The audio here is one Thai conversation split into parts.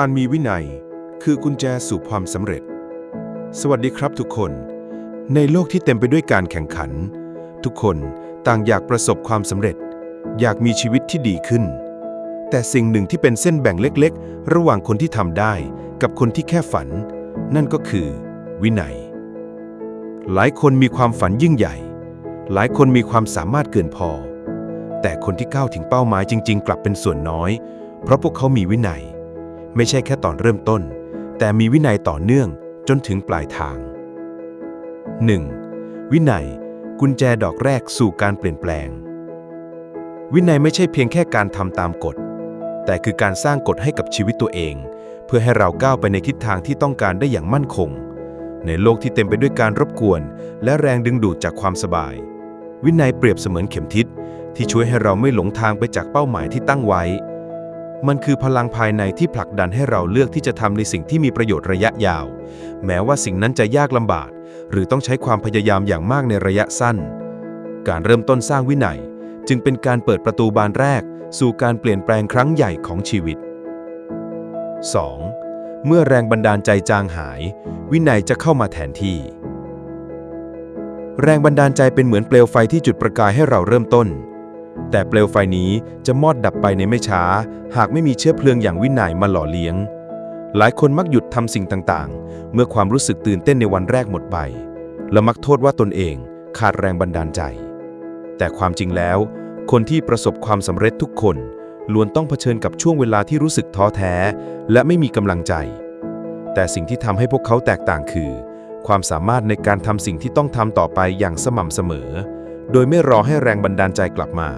การมีวินัยคือกุญแจสู่ความสำเร็จ สวัสดีครับทุกคน ในโลกที่เต็มไปด้วยการแข่งขัน ทุกคนต่างอยากประสบความสำเร็จ อยากมีชีวิตที่ดีขึ้น แต่สิ่งหนึ่งที่เป็นเส้นแบ่งเล็กๆ ระหว่างคนที่ทำได้กับคนที่แค่ฝัน นั่นก็คือ วินัย หลายคนมีความฝันยิ่งใหญ่ หลายคนมีความสามารถเกินพอ แต่คนที่ก้าวถึงเป้าหมายจริง ๆ กลับเป็นส่วนน้อย เพราะพวกเขามีวินัย ไม่ใช่แค่ตอนเริ่มต้น แต่มีวินัยต่อเนื่องจนถึงปลายทาง 1. วินัย กุญแจดอกแรกสู่การเปลี่ยนแปลง วินัยไม่ใช่เพียงแค่การทำตามกฎ แต่คือการสร้างกฎให้กับชีวิตตัวเอง เพื่อให้เราก้าวไปในทิศทางที่ต้องการได้อย่างมั่นคง ในโลกที่เต็มไปด้วยการรบกวน และแรงดึงดูดจากความสบาย วินัยเปรียบเสมือนเข็มทิศที่ช่วยให้เราไม่หลงทางไปจากเป้าหมายที่ตั้งไว้ มันคือพลังภายในที่ผลักดันให้เราเลือกที่จะทำในสิ่งที่มีประโยชน์ระยะยาว แม้ว่าสิ่งนั้นจะยากลำบาก หรือต้องใช้ความพยายามอย่างมากในระยะสั้น การเริ่มต้นสร้างวินัย จึงเป็นการเปิดประตูบานแรก สู่การเปลี่ยนแปลงครั้งใหญ่ของชีวิต 2. เมื่อแรงบันดาลใจจางหาย วินัยจะเข้ามาแทนที่ แรงบันดาลใจเป็นเหมือนเปลวไฟที่จุดประกายให้เราเริ่มต้น แต่เปลวไฟนี้จะมอดดับไปในไม่ช้า หากไม่มีเชื้อเพลิงอย่างวินัยมาหล่อเลี้ยง หลายคนมักหยุดทำสิ่งต่างๆ เมื่อความรู้สึกตื่นเต้นในวันแรกหมดไป และมักโทษว่าตนเองขาดแรงบันดาลใจ แต่ความจริงแล้ว คนที่ประสบความสำเร็จทุกคนล้วนต้องเผชิญกับช่วงเวลาที่รู้สึกท้อแท้ และไม่มีกำลังใจ แต่สิ่งที่ทำให้พวกเขาแตกต่างคือ ความสามารถในการทำสิ่งที่ต้องทำต่อไปอย่างสม่ำเสมอ โดยไม่รอให้แรงบันดาลใจกลับมา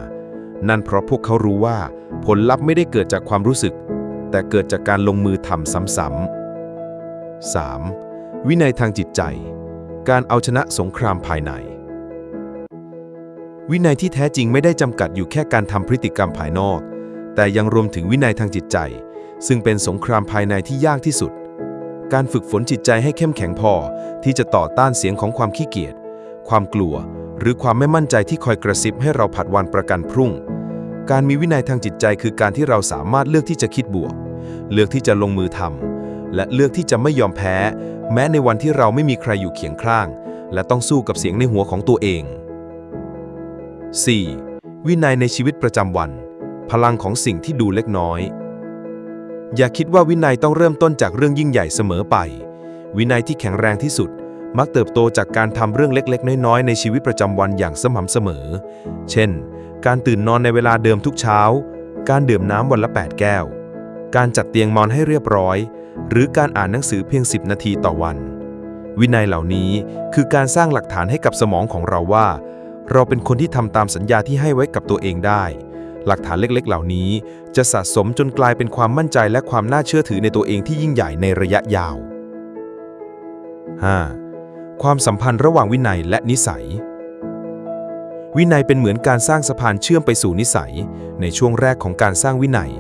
นั่นเพราะพวกเขารู้ว่าผลลัพธ์ไม่ได้เกิดจากความรู้สึก แต่เกิดจากการลงมือทำซ้ำๆ 3. วินัยทางจิตใจ การเอาชนะสงครามภายใน วินัยที่แท้จริงไม่ได้จำกัดอยู่แค่การทำพฤติกรรมภายนอก แต่ยังรวมถึงวินัยทางจิตใจ ซึ่งเป็นสงครามภายในที่ยากที่สุด การฝึกฝนจิตใจให้เข้มแข็งพอที่จะต่อต้านเสียงของความขี้เกียจความกลัว หรือความไม่มั่นใจที่คอยกระซิบให้เราผัดวันประกันพรุ่ง การมีวินัยทางจิตใจคือการที่เราสามารถเลือกที่จะคิดบวก เลือกที่จะลงมือทำและเลือกที่จะไม่ยอมแพ้ แม้ในวันที่เราไม่มีใครอยู่เคียงข้าง และต้องสู้กับเสียงในหัวของตัวเอง 4. วินัยในชีวิตประจำวัน พลังของสิ่งที่ดูเล็กน้อย อย่าคิดว่าวินัยต้องเริ่มต้นจากเรื่องยิ่งใหญ่เสมอไป วินัยที่แข็งแรงที่สุด มักเติบโตจากการทำเรื่องเล็ก ๆ น้อย ๆ ในชีวิตประจำวันอย่างสม่ำเสมอ เช่น การตื่นนอนในเวลาเดิมทุกเช้า การดื่มน้ำวันละ 8 แก้ว การจัดเตียงนอนให้เรียบร้อย หรือการอ่านหนังสือเพียง 10 นาทีต่อวัน วินัยเหล่านี้คือการสร้างหลักฐานให้กับสมองของเราว่า เราเป็นคนที่ทำตามสัญญาที่ให้ไว้กับตัวเองได้ หลักฐานเล็กๆ เหล่านี้ จะสะสมจนกลายเป็นความมั่นใจและความน่าเชื่อถือในตัวเองที่ยิ่งใหญ่ในระยะยาว 5. ความสัมพันธ์ระหว่างวินัยและนิสัย วินัยเป็นเหมือนการสร้างสะพานเชื่อมไปสู่นิสัย ในช่วงแรกของการสร้างวินัย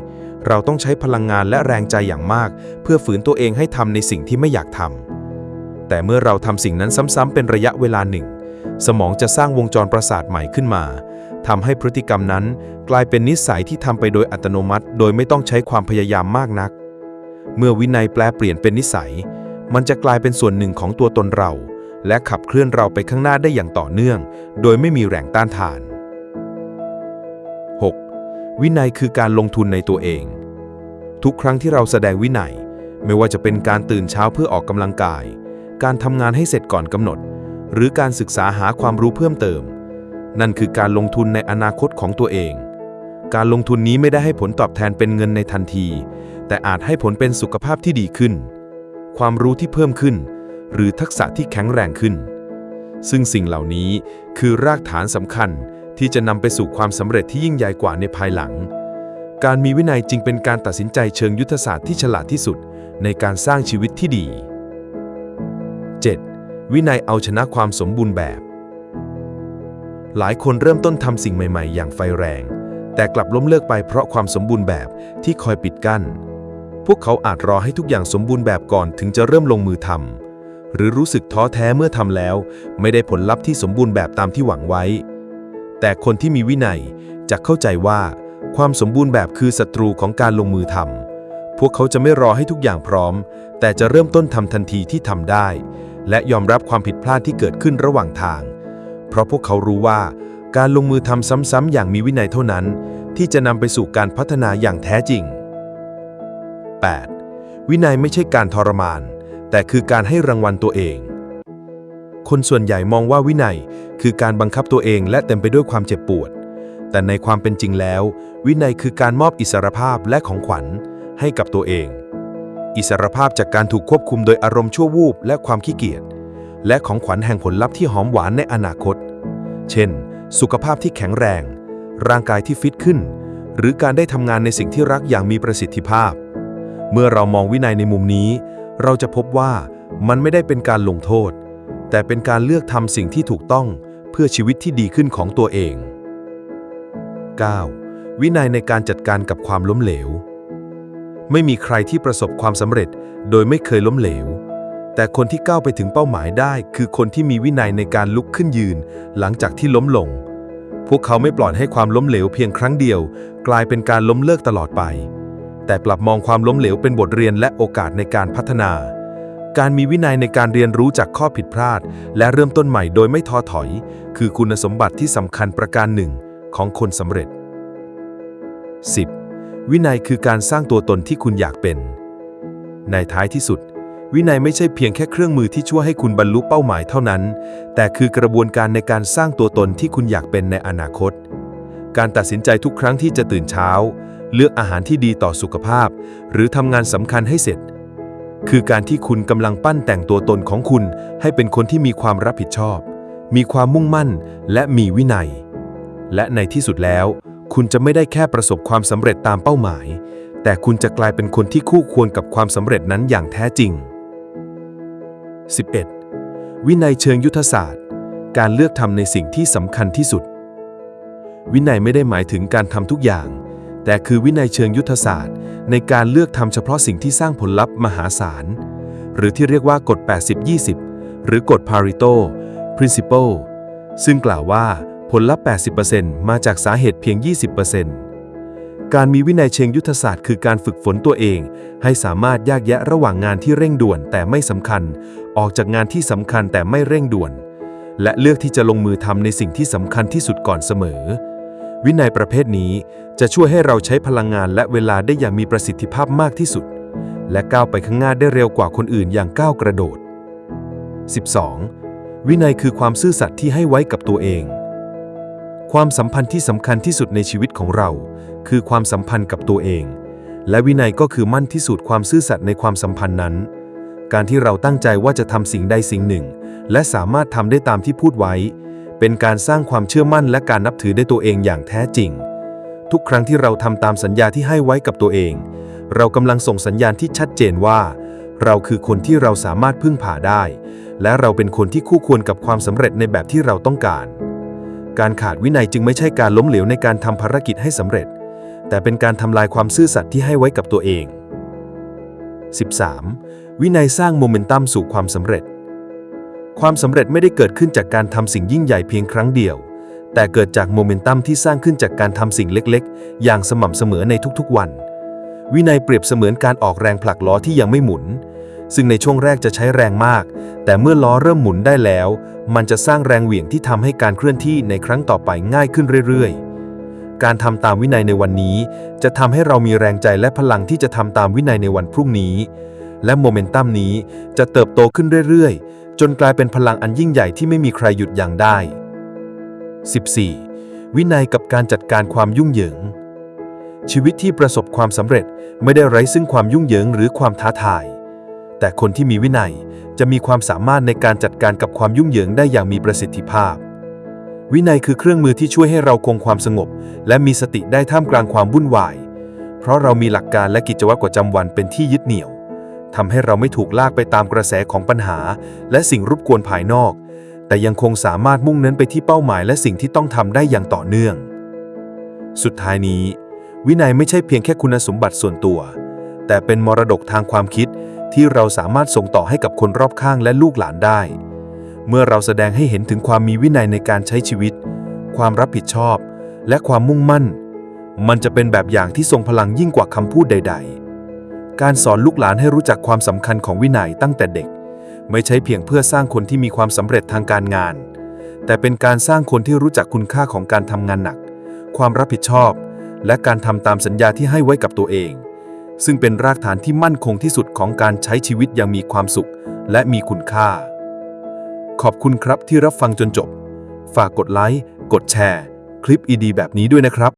เราต้องใช้พลังงานและแรงใจอย่างมาก เพื่อฝืนตัวเองให้ทำในสิ่งที่ไม่อยากทำแต่เมื่อเราทำสิ่งนั้นซ้ำๆเป็นระยะเวลาหนึ่ง สมองจะสร้างวงจรประสาทใหม่ขึ้นมาทำให้พฤติกรรมนั้น กลายเป็นนิสัยที่ทำไปโดยอัตโนมัติ โดยไม่ต้องใช้ความพยายามมากนัก เมื่อวินัยแปลเปลี่ยนเป็นนิสัย มันจะกลายเป็นส่วนหนึ่งของตัวตนเรา และขับเคลื่อนเราไปข้างหน้าได้อย่างต่อเนื่อง โดยไม่มีแรงต้านทาน 6. วินัยคือการลงทุนในตัวเอง ทุกครั้งที่เราแสดงวินัย ไม่ว่าจะเป็นการตื่นเช้าเพื่อออกกำลังกาย การทำงานให้เสร็จก่อนกำหนด หรือการศึกษาหาความรู้เพิ่มเติม นั่นคือการลงทุนในอนาคตของตัวเอง การลงทุนนี้ไม่ได้ให้ผลตอบแทนเป็นเงินในทันที แต่อาจให้ผลเป็นสุขภาพที่ดีขึ้น ความรู้ที่เพิ่มขึ้น หรือทักษะที่แข็งแรงขึ้น ซึ่งสิ่งเหล่านี้คือรากฐานสำคัญที่จะนำไปสู่ความสำเร็จที่ยิ่งใหญ่กว่าในภายหลัง การมีวินัยจึงเป็นการตัดสินใจเชิงยุทธศาสตร์ที่ฉลาดที่สุดในการสร้างชีวิตที่ดี 7. วินัยเอาชนะความสมบูรณ์แบบ หลายคนเริ่มต้นทำสิ่งใหม่ๆ อย่างไฟแรง แต่กลับล้มเลิกไปเพราะความสมบูรณ์แบบที่คอยปิดกั้น พวกเขาอาจรอให้ทุกอย่างสมบูรณ์แบบก่อนถึงจะเริ่มลงมือทำ หรือรู้สึกท้อแท้เมื่อทำแล้ว ไม่ได้ผลลัพธ์ที่สมบูรณ์แบบตามที่หวังไว้ แต่คนที่มีวินัยจะเข้าใจว่า ความสมบูรณ์แบบคือศัตรูของการลงมือทำพวกเขาจะไม่รอให้ทุกอย่างพร้อม แต่จะเริ่มต้นทำทันทีที่ทำได้ และยอมรับความผิดพลาดที่เกิดขึ้นระหว่างทาง เพราะพวกเขารู้ว่า การลงมือทำซ้ำๆอย่างมีวินัยเท่านั้น ที่จะนำไปสู่การพัฒนาอย่างแท้จริง 8. วินัยไม่ใช่การทรมาน แต่คือการให้รางวัลตัวเอง คนส่วนใหญ่มองว่าวินัยคือการบังคับตัวเองและเต็มไปด้วยความเจ็บปวด แต่ในความเป็นจริงแล้ว วินัยคือการมอบอิสรภาพและของขวัญให้กับตัวเอง อิสรภาพจากการถูกควบคุมโดยอารมณ์ชั่ววูบและความขี้เกียจ และของขวัญแห่งผลลัพธ์ที่หอมหวานในอนาคต เช่น สุขภาพที่แข็งแรง ร่างกายที่ฟิตขึ้น หรือการได้ทำงานในสิ่งที่รักอย่างมีประสิทธิภาพ เมื่อเรามองวินัยในมุมนี้ เราจะพบว่ามันไม่ได้เป็นการลงโทษ แต่เป็นการเลือกทำสิ่งที่ถูกต้องเพื่อชีวิตที่ดีขึ้นของตัวเอง 9. วินัยในการจัดการกับความล้มเหลว ไม่มีใครที่ประสบความสำเร็จโดยไม่เคยล้มเหลว แต่คนที่ก้าวไปถึงเป้าหมายได้ คือคนที่มีวินัยในการลุกขึ้นยืน หลังจากที่ล้มลง พวกเขาไม่ปล่อยให้ความล้มเหลวเพียงครั้งเดียว กลายเป็นการล้มเลิกตลอดไป แต่กลับมองความล้มเหลวเป็นบทเรียนและโอกาสในการพัฒนา การมีวินัยในการเรียนรู้จากข้อผิดพลาด และเริ่มต้นใหม่โดยไม่ท้อถอย คือคุณสมบัติที่สำคัญประการหนึ่งของคนสำเร็จ 10. วินัยคือการสร้างตัวตนที่คุณอยากเป็น ในท้ายที่สุด วินัยไม่ใช่เพียงแค่เครื่องมือที่ช่วยให้คุณบรรลุเป้าหมายเท่านั้น แต่คือกระบวนการในการสร้างตัวตนที่คุณอยากเป็นในอนาคต การตัดสินใจทุกครั้งที่จะตื่นเช้า เลือกอาหารที่ดีต่อสุขภาพ หรือทำงานสำคัญให้เสร็จ คือการที่คุณกำลังปั้นแต่งตัวตนของคุณ ให้เป็นคนที่มีความรับผิดชอบ มีความมุ่งมั่น และมีวินัย และในที่สุดแล้ว คุณจะไม่ได้แค่ประสบความสำเร็จตามเป้าหมาย แต่คุณจะกลายเป็นคนที่คู่ควรกับความสำเร็จนั้นอย่างแท้จริง 11. วินัยเชิงยุทธศาสตร์ การเลือกทำในสิ่งที่สำคัญที่สุด วินัยไม่ได้หมายถึงการทำทุกอย่าง แต่คือวินัยเชิงยุทธศาสตร์ ในการเลือกทำเฉพาะสิ่งที่สร้างผลลัพธ์มหาศาล หรือที่เรียกว่ากฎ 80-20 หรือกฎ Pareto Principle ซึ่งกล่าวว่าผลลัพธ์ 80%มาจากสาเหตุเพียง 20%การมีวินัยเชิงยุทธศาสตร์คือการฝึกฝนตัวเอง ให้สามารถแยกแยะระหว่างงานที่เร่งด่วนแต่ไม่สำคัญ ออกจากงานที่สำคัญแต่ไม่เร่งด่วน และเลือกที่จะลงมือทำในสิ่งที่สำคัญที่สุดก่อนเสมอ วินัยประเภทนี้จะช่วยให้เราใช้พลังงานและเวลาได้อย่างมีประสิทธิภาพมากที่สุด และก้าวไปข้างหน้าได้เร็วกว่าคนอื่นอย่างก้าวกระโดด 12. วินัยคือความซื่อสัตย์ที่ให้ไว้กับตัวเอง ความสัมพันธ์ที่สำคัญที่สุดในชีวิตของเรา คือความสัมพันธ์กับตัวเอง และวินัยก็คือมั่นที่สุดความซื่อสัตย์ในความสัมพันธ์นั้น การที่เราตั้งใจว่าจะทำสิ่งใดสิ่งหนึ่ง และสามารถทำได้ตามที่พูดไว้ เป็นการสร้างความเชื่อมั่นและการนับถือได้ตัวเองอย่างแท้จริง ทุกครั้งที่เราทำตามสัญญาที่ให้ไว้กับตัวเอง เรากำลังส่งสัญญาณที่ชัดเจนว่า เราคือคนที่เราสามารถพึ่งพาได้ และเราเป็นคนที่คู่ควรกับความสำเร็จในแบบที่เราต้องการ การขาดวินัยจึงไม่ใช่การล้มเหลวในการทำภารกิจให้สำเร็จ แต่เป็นการทำลายความซื่อสัตย์ที่ให้ไว้กับตัวเอง 13. วินัยสร้างโมเมนตัมสู่ความสำเร็จ ความสำเร็จไม่ได้เกิดขึ้นจากการทำสิ่งยิ่งใหญ่เพียงครั้งเดียว แต่เกิดจากโมเมนตัมที่สร้างขึ้นจากการทำสิ่งเล็กๆ อย่างสม่ำเสมอในทุกๆวัน วินัยเปรียบเสมือนการออกแรงผลักล้อที่ยังไม่หมุน ซึ่งในช่วงแรกจะใช้แรงมาก แต่เมื่อล้อเริ่มหมุนได้แล้ว มันจะสร้างแรงเหวี่ยงที่ทำให้การเคลื่อนที่ในครั้งต่อไปง่ายขึ้นเรื่อยๆการทำตามวินัยในวันนี้ จะทำให้เรามีแรงใจและพลังที่จะทำตามวินัยในวันพรุ่งนี้ และโมเมนตัมนี้จะเติบโตขึ้นเรื่อยๆ จนกลายเป็นพลังอันยิ่งใหญ่ที่ไม่มีใครหยุดยั้งได้ 14. วินัยกับการจัดการความยุ่งเหยิง ชีวิตที่ประสบความสำเร็จไม่ได้ไร้ซึ่งความยุ่งเหยิงหรือความท้าทาย แต่คนที่มีวินัยจะมีความสามารถในการจัดการกับความยุ่งเหยิงได้อย่างมีประสิทธิภาพ วินัยคือเครื่องมือที่ช่วยให้เราคงความสงบ และมีสติได้ท่ามกลางความวุ่นวาย เพราะเรามีหลักการและกิจวัตรประจำวันเป็นที่ยึดเหนี่ยว ทำให้เราไม่ถูกลากไปตามกระแสของปัญหา และสิ่งรบกวนภายนอก แต่ยังคงสามารถมุ่งเน้นไปที่เป้าหมายและสิ่งที่ต้องทำได้อย่างต่อเนื่อง สุดท้ายนี้ วินัยไม่ใช่เพียงแค่คุณสมบัติส่วนตัว แต่เป็นมรดกทางความคิดที่เราสามารถส่งต่อให้กับคนรอบข้างและลูกหลานได้ เมื่อเราแสดงให้เห็นถึงความมีวินัยในการใช้ชีวิต ความรับผิดชอบ และความมุ่งมั่น มันจะเป็นแบบอย่างที่ทรงพลังยิ่งกว่าคำพูดใด ๆ การสอนลูกหลานให้รู้จักความสำคัญของวินัยตั้งแต่เด็ก ไม่ใช่เพียงเพื่อสร้างคนที่มีความสำเร็จทางการงาน แต่เป็นการสร้างคนที่รู้จักคุณค่าของการทำงานหนัก ความรับผิดชอบ และการทำตามสัญญาที่ให้ไว้กับตัวเอง ซึ่งเป็นรากฐานที่มั่นคงที่สุดของการใช้ชีวิตอย่างมีความสุข และมีคุณค่า ขอบคุณครับที่รับฟังจนจบ ฝากกดไลค์กดแชร์ คลิปอีดีแบบนี้ด้วยนะครับ